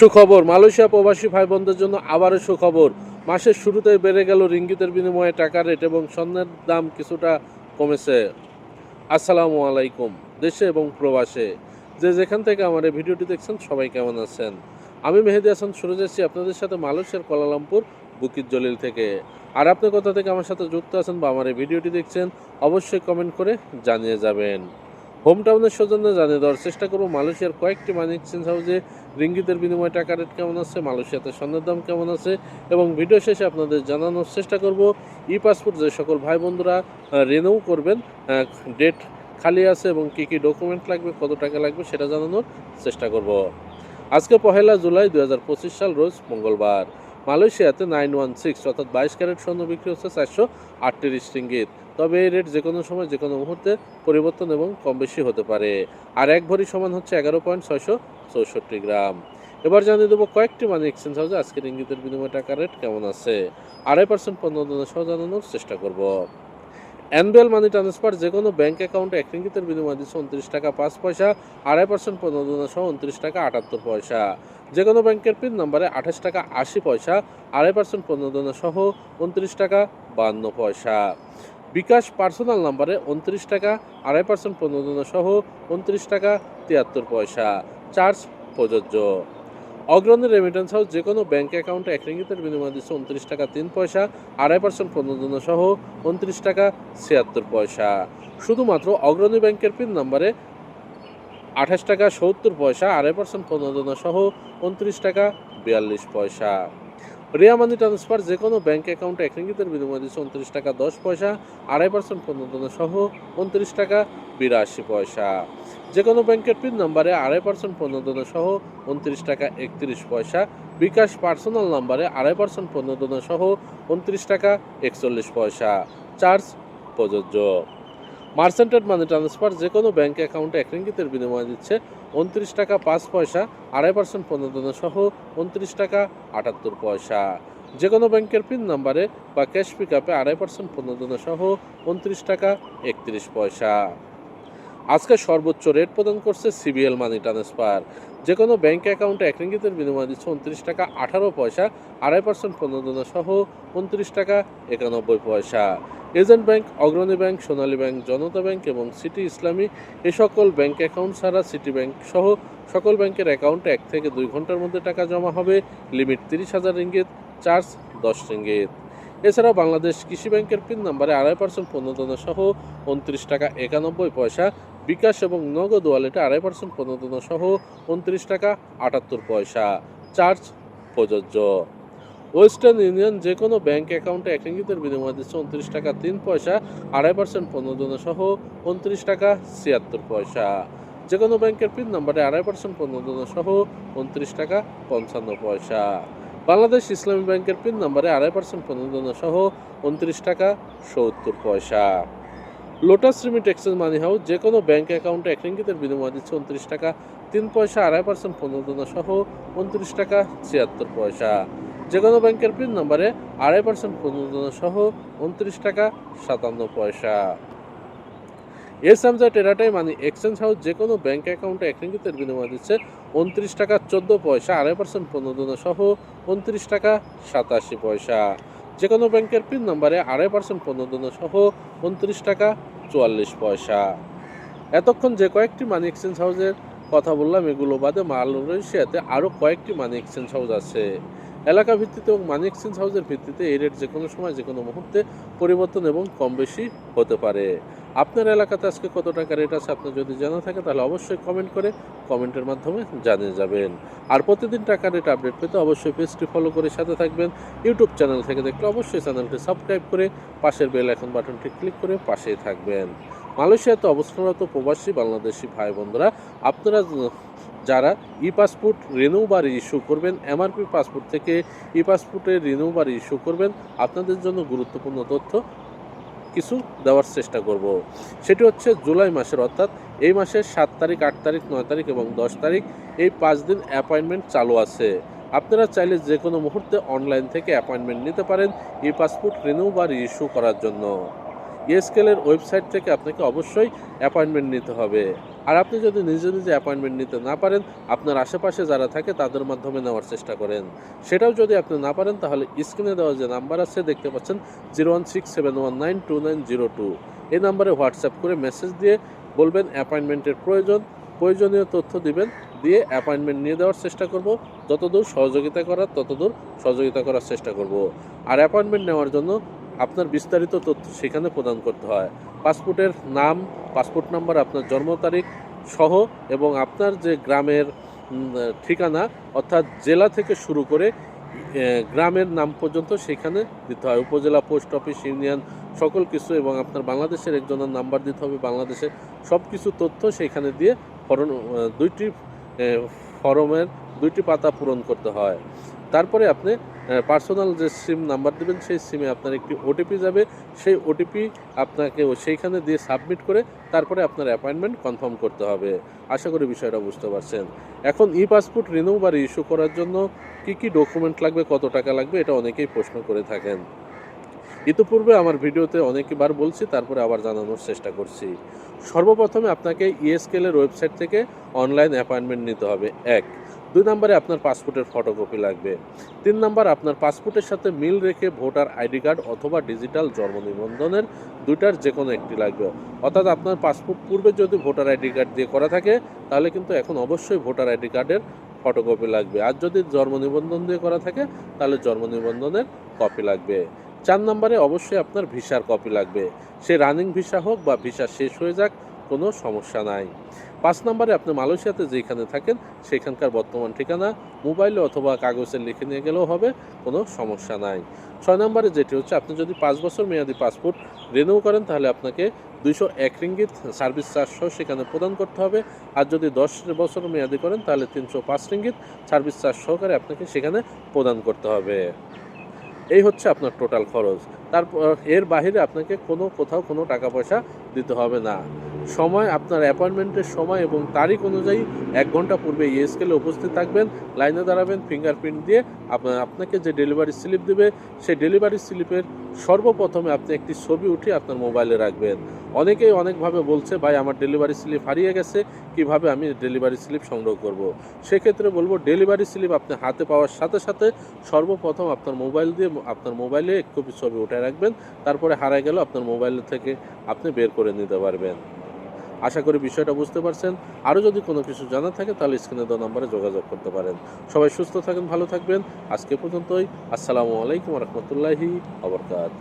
সুখবর, মালয়েশিয়া প্রবাসী ভাই বোনদের জন্য আবারও সুখবর। মাসের শুরুতেই বেড়ে গেল রিঙ্গিতের বিনিময়ে টাকা রেট এবং স্বর্ণের দাম কিছুটা কমেছে। আসসালামু আলাইকুম, দেশে এবং প্রবাসে। যে যেখান থেকে আমার এই ভিডিওটি দেখছেন, সবাই কেমন আছেন? আমি মেহেদি হাসান, শুরু যাচ্ছি আপনাদের সাথে মালয়েশিয়ার কোলালামপুর বুকির জলিল থেকে। আর আপনি কোথা থেকে আমার সাথে যুক্ত আছেন বা আমার এই ভিডিওটি দেখছেন, অবশ্যই কমেন্ট করে জানিয়ে যাবেন। হোম টাউনের সৌজন্যে জানিয়ে দেওয়ার চেষ্টা করব, মালয়েশিয়ার কয়েকটি মানি এক্সচেঞ্জ হাউসে রিঙ্গিতের বিনিময়ে টাকা রেট কেমন আছে, মালয়েশিয়াতে স্বর্ণের দাম কেমন আছে, এবং ভিডিও শেষে আপনাদের জানানোর চেষ্টা করব ই পাসপোর্ট যে সকল ভাই বন্ধুরা রিনিউ করবেন ডেট খালি আছে এবং কী কী ডকুমেন্ট লাগবে, কত টাকা লাগবে সেটা জানানোর চেষ্টা করব। আজকে পহেলা জুলাই দু হাজার পঁচিশ সাল, রোজ মঙ্গলবার। মালয়েশিয়াতে নাইন ওয়ান সিক্স অর্থাৎ বাইশ ক্যারেট স্বর্ণ বিক্রি হচ্ছে চারশো আটত্রিশ রিঙ্গিত। তবে এই রেট যে কোনো সময় যে কোনো মুহূর্তে পরিবর্তন এবং কম বেশি হতে পারে। আর এক ভরি সমান হচ্ছে এগারো পয়েন্ট ছয়শো চৌষট্টি গ্রাম। এবার জানিয়ে দেবো কয়েকটি মানি এক্সচেঞ্জ হাউসে আজকের ইঙ্গিতের বিনিময় টাকা রেট কেমন আছে। আড়াই পার্সেন্ট পণ্য সহ জানানোর চেষ্টা করব। অ্যানুয়াল মানি ট্রান্সফার যে কোনো ব্যাঙ্ক অ্যাকাউন্টে এক রিঙ্গিতের বিনিময় দিচ্ছে উনত্রিশ টাকা পাঁচ পয়সা, আড়াই পার্সেন্ট পণ্য সহ উনত্রিশ টাকা আটাত্তর পয়সা। যে কোনো ব্যাংকের পিন নম্বরে আঠাশ টাকা আশি পয়সা, আড়াই পার্সেন্ট পণ্য সহ উনত্রিশ টাকা বান্ন পয়সা। বিকাশ পার্সোনাল নাম্বারে উনত্রিশ টাকা, আড়াই পার্সেন্ট প্রণোদনা সহ উনত্রিশ টাকা, তিয়াত্তর পয়সা। চার্জ প্রযোজ্য। অগ্রণী রেমিটেন্স হাউস যে কোনো ব্যাঙ্ক অ্যাকাউন্টে এক রিঙ্গিতের বিনিময় দিচ্ছে উনত্রিশ টাকা, তিন পয়সা, আড়াই পার্সেন্ট প্রণোদনা সহ উনত্রিশ টাকা, ছিয়াত্তর পয়সা। শুধুমাত্র অগ্রণী ব্যাংকের পিন নাম্বারে আঠাশ টাকা, সত্তর পয়সা, আড়াই পার্সেন্ট প্রণোদনা সহ উনত্রিশ টাকা, বিয়াল্লিশ পয়সা। রিয়া মানি ট্রান্সফার যে কোনো ব্যাঙ্ক অ্যাকাউন্টে এক রিঙ্গিতের বিনিময় দিচ্ছে উনত্রিশ টাকা দশ পয়সা, আড়াই পার্সেন্ট প্রণোদনা সহ উনত্রিশ টাকা বিরাশি পয়সা। যে কোনো ব্যাংকের পিন নাম্বারে আড়াই পার্সেন্ট প্রণোদনা সহ উনত্রিশ টাকা একত্রিশ পয়সা, বিকাশ পার্সোনাল নাম্বারে আড়াই পার্সেন্ট প্রণোদনা সহ উনত্রিশ টাকা একচল্লিশ পয়সা। চার্জ প্রযোজ্য। মার্সেন্টেড মানি ট্রান্সফার যে কোনো ব্যাঙ্ক অ্যাকাউন্টে এক রিঙ্গিতের বিনিময় দিচ্ছে উনত্রিশ টাকা পাঁচ পয়সা, আড়াই পার্সেন্ট প্রণোদনা সহ উনত্রিশ টাকা আটাত্তর পয়সা। যে কোনো ব্যাংকের পিন নাম্বারে বা ক্যাশ পিক আপে আড়াই পার্সেন্ট প্রণোদনা সহ উনত্রিশ টাকা একত্রিশ পয়সা। আজকে সর্বোচ্চ রেট প্রদান করছে সিবিএল মানি ট্রান্সফার যে কোনো ব্যাংক অ্যাকাউন্টে এক রিঙ্গিতের বিনিময় দিচ্ছে উনত্রিশ টাকা আঠারো পয়সা, আড়াই পার্সেন্ট প্রণোদনা সহ উনত্রিশ টাকা একানব্বই পয়সা। Agent bank, Agrani bank, Sonali bank, Janata bank এবং সিটি ইসলামী এ সকল ব্যাংক অ্যাকাউন্ট ছাড়া সিটি ব্যাংক সহ সকল ব্যাংকের অ্যাকাউন্টে এক থেকে দুই ঘণ্টার মধ্যে টাকা জমা হবে। লিমিট তিরিশ হাজার রিঙ্গিত চার্জ দশ রিঙ্গিত এছাড়াও বাংলাদেশ কৃষি ব্যাংকের পিন নাম্বারে আড়াই পার্সেন্ট প্রণোদনা সহ উনত্রিশ টাকা একানব্বই পয়সা বিকাশ এবং নগদ ওয়ালেটে আড়াই পার্সেন্ট প্রণোদনা সহ উনত্রিশ টাকা আটাত্তর পয়সা। চার্জ প্রযোজ্য। ওয়েস্টার্ন ইউনিয়ন যে কোনো ব্যাংক অ্যাকাউন্টে এক বিনিময় দিচ্ছে উনত্রিশ টাকা তিন পয়সা, আড়াই পার্সেন্ট প্রণোদনা সহ উনত্রিশ টাকা ছিয়াত্তর পয়সা। যে কোনো ব্যাংকের পিন নাম্বারে আড়াই পার্সেন্ট প্রণোদনা সহ উনত্রিশ টাকা পঞ্চান্ন পয়সা। বাংলাদেশ ইসলামী ব্যাংকের পিন নাম্বারে আড়াই পার্সেন্ট প্রণোদনা সহ উনত্রিশ টাকা সত্তর পয়সা। Lotus remit exchange money house যে কোনো ব্যাংক অ্যাকাউন্টে এক রিঙ্গিতের বিনিময় দিচ্ছে উনত্রিশ টাকা, তিন পয়সা আড়াই পার্সেন্ট প্রণোদনা সহ উনত্রিশ টাকা ছিয়াত্তর পয়সা। যে কোনো ব্যাংকের পিন নম্বরে আড়াই পার্সেন্ট প্রণোদনা সহ উনত্রিশ টাকা সাতান্ন পয়সা। এস আমজা টেরাটাই মানি এক্সচেঞ্জ হাউস যে কোনো ব্যাংক অ্যাকাউন্টে এক রিঙ্গিতের বিনিময় দিচ্ছে উনত্রিশ টাকা চোদ্দ পয়সা, আড়াই পার্সেন্ট প্রণোদনা সহ উনত্রিশ টাকা সাতাশি পয়সা। যে কোনো ব্যাংকের পিন নম্বরে আড়াই পার্সেন্ট প্রণোদনা সহ উনত্রিশ টাকা চুয়াল্লিশ পয়সা। এতক্ষণ যে কয়েকটি মানি এক্সচেঞ্জ হাউসের কথা বললাম, এগুলো বাদে মাল মালয়েশিয়াতে আরও কয়েকটি মানি এক্সচেঞ্জ হাউস আছে। এলাকা ভিত্তিতে এবং মানি এক্সচেঞ্জ হাউসের ভিত্তিতে এই রেট যে কোনো সময় যে কোনো মুহূর্তে পরিবর্তন এবং কম বেশি হতে পারে। আপনার এলাকাতে আজকে কত টাকা রেট আছে আপনার যদি জানা থাকে তাহলে অবশ্যই কমেন্ট করে কমেন্টের মাধ্যমে জানিয়ে যাবেন। আর প্রতিদিন টাকা রেট আপডেট পেতে অবশ্যই পেজটি ফলো করে সাথে থাকবেন। ইউটিউব চ্যানেল থেকে দেখলে অবশ্যই চ্যানেলটি সাবস্ক্রাইব করে পাশের বেল এখন বাটনটি ক্লিক করে পাশেই থাকবেন। মালয়েশিয়াতে অবস্থানরত প্রবাসী বাংলাদেশি ভাই বোনরা, আপনারা যারা ই পাসপোর্ট রিনিউ বা ইস্যু করবেন এমআরপি পাসপোর্ট থেকে ই পাসপোর্টের রিনিউ বা ইস্যু করবেন, আপনাদের জন্য গুরুত্বপূর্ণ তথ্য কিছু দেওয়ার চেষ্টা করব। সেটি হচ্ছে জুলাই মাসের, অর্থাৎ এই মাসের সাত তারিখ, আট তারিখ, নয় তারিখ এবং দশ তারিখ এই পাঁচ দিন অ্যাপয়েন্টমেন্ট চালু আছে। আপনারা চাইলে যে কোনো মুহূর্তে অনলাইন থেকে অ্যাপয়েন্টমেন্ট নিতে পারেন ই পাসপোর্ট রিনিউ বা রিইস্যু করার জন্য। ইএসকেলের ওয়েবসাইট থেকে আপনাকে অবশ্যই অ্যাপয়েন্টমেন্ট নিতে হবে। আর আপনি যদি নিজে নিজে অ্যাপয়েন্টমেন্ট নিতে না পারেন, আপনার আশেপাশে যারা থাকে তাদের মাধ্যমে নেওয়ার চেষ্টা করেন। সেটাও যদি আপনি না পারেন, তাহলে স্ক্রিনে দেওয়া যে নাম্বার আছে, দেখতে পাচ্ছেন zero one six seven one nine two nine zero two এই নাম্বারে হোয়াটসঅ্যাপ করে মেসেজ দিয়ে বলবেন অ্যাপয়েন্টমেন্টের প্রয়োজন, প্রয়োজনীয় তথ্য দিবেন, দিয়ে অ্যাপয়েন্টমেন্ট নিয়ে দেওয়ার চেষ্টা করব। যতদূর সহযোগিতা করার, ততদূর সহযোগিতা করার চেষ্টা করব। আর অ্যাপয়েন্টমেন্ট নেওয়ার জন্য আপনার বিস্তারিত তথ্য সেখানে প্রদান করতে হয়। পাসপোর্টের নাম, পাসপোর্ট নাম্বার, আপনার জন্ম তারিখ সহ এবং আপনার যে গ্রামের ঠিকানা অর্থাৎ জেলা থেকে শুরু করে গ্রামের নাম পর্যন্ত সেখানে দিতে হয়। উপজেলা পোস্ট অফিস, ইউনিয়ন, সকল কিছু এবং আপনার বাংলাদেশের একজনের নাম্বার দিতে হবে বাংলাদেশের সব কিছু তথ্য সেখানে দিয়ে ফরম দুইটি ফরমের দুইটি পাতা পূরণ করতে হয়। তারপরে আপনি পার্সোনাল যে সিম নাম্বার দেবেন, সেই সিমে আপনার একটি ওটিপি যাবে। সেই ওটিপি আপনাকে সেইখানে দিয়ে সাবমিট করে তারপরে আপনার অ্যাপয়েন্টমেন্ট কনফার্ম করতে হবে। আশা করি বিষয়টা বুঝতে পারছেন। এখন ই পাসপোর্ট রিনিউ বা ইস্যু করার জন্য কি কি ডকুমেন্ট লাগবে, কত টাকা লাগবে, এটা অনেকেই প্রশ্ন করে থাকেন। ইতিপূর্বে আমার ভিডিওতে অনেকবার বলছি, তারপরে আবার জানানোর চেষ্টা করছি। সর্বপ্রথমে আপনাকে ইএসকেলের ওয়েবসাইট থেকে অনলাইন অ্যাপয়েন্টমেন্ট নিতে হবে। এক দুই নম্বরে আপনার পাসপোর্টের ফটোকপি লাগবে। তিন নম্বর, আপনার পাসপোর্টের সাথে মিল রেখে ভোটার আইডি কার্ড অথবা ডিজিটাল জন্ম নিবন্ধনের দুইটার যে কোনো একটি লাগবে। অর্থাৎ আপনার পাসপোর্ট পূর্বে যদি ভোটার আইডি কার্ড দিয়ে করা থাকে, তাহলে কিন্তু এখন অবশ্যই ভোটার আইডি কার্ডের ফটোকপি লাগবে। আর যদি জন্ম নিবন্ধন দিয়ে করা থাকে, তাহলে জন্ম নিবন্ধনের কপি লাগবে। চার নম্বরে অবশ্যই আপনার ভিসার কপি লাগবে। সে রানিং ভিসা হোক বা ভিসা শেষ হয়ে যাক কোনো সমস্যা নাই। পাঁচ নম্বরে আপনি মালয়েশিয়াতে যেখানে থাকেন, সেখানকার বর্তমান ঠিকানা, মোবাইলে অথবা কাগজে লিখে নিয়ে গেলেও হবে, কোনো সমস্যা নাই। ছয় নম্বরে যেটি হচ্ছে, আপনি যদি পাঁচ বছর মেয়াদি পাসপোর্ট রিনিউ করেন, তাহলে আপনাকে দুইশো এক রিঙ্গিত সার্ভিস চার্জসহ সেখানে প্রদান করতে হবে। আর যদি দশ বছর মেয়াদি করেন, তাহলে তিনশো পাঁচ রিঙ্গিত সার্ভিস চার্জ সহকারে আপনাকে সেখানে প্রদান করতে হবে। এই হচ্ছে আপনার টোটাল খরচ। তারপর এর বাইরে আপনাকে কোনো কোথাও কোনো টাকা পয়সা দিতে হবে না সময়, আপনার অ্যাপয়েন্টমেন্টের সময় এবং তারিখ অনুযায়ী এক ঘণ্টা পূর্বে ইএসকেলে উপস্থিত থাকবেন, লাইনে দাঁড়াবেন ফিঙ্গারপ্রিন্ট দিয়ে আপনার আপনাকে যে ডেলিভারি স্লিপ দেবে, সেই ডেলিভারি স্লিপের সর্বপ্রথমে আপনি একটি ছবি উঠিয়ে আপনার মোবাইলে রাখবেন অনেকেই অনেকভাবে বলছে, ভাই, আমার ডেলিভারি স্লিপ হারিয়ে গেছে, কীভাবে আমি ডেলিভারি স্লিপ সংগ্রহ করব। সেক্ষেত্রে বলব ডেলিভারি স্লিপ আপনি হাতে পাওয়ার সাথে সাথে সর্বপ্রথম আপনার মোবাইল দিয়ে, আপনার মোবাইলে এক কপি ছবি উঠে রাখবেন, তারপরে হারায় গেল আপনার মোবাইল থেকে আপনি বের করে নিতে পারবেন। আশা করি বিষয়টা বুঝতে পারছেন। আরও যদি কোনো কিছু জানা থাকে তাহলে স্ক্রিনে দেওয়া নম্বরে যোগাযোগ করতে পারেন। সবাই সুস্থ থাকেন, ভালো থাকবেন। আজকে পর্যন্তই। আসসালামু আলাইকুম রহমতুল্লাহি আবরকাত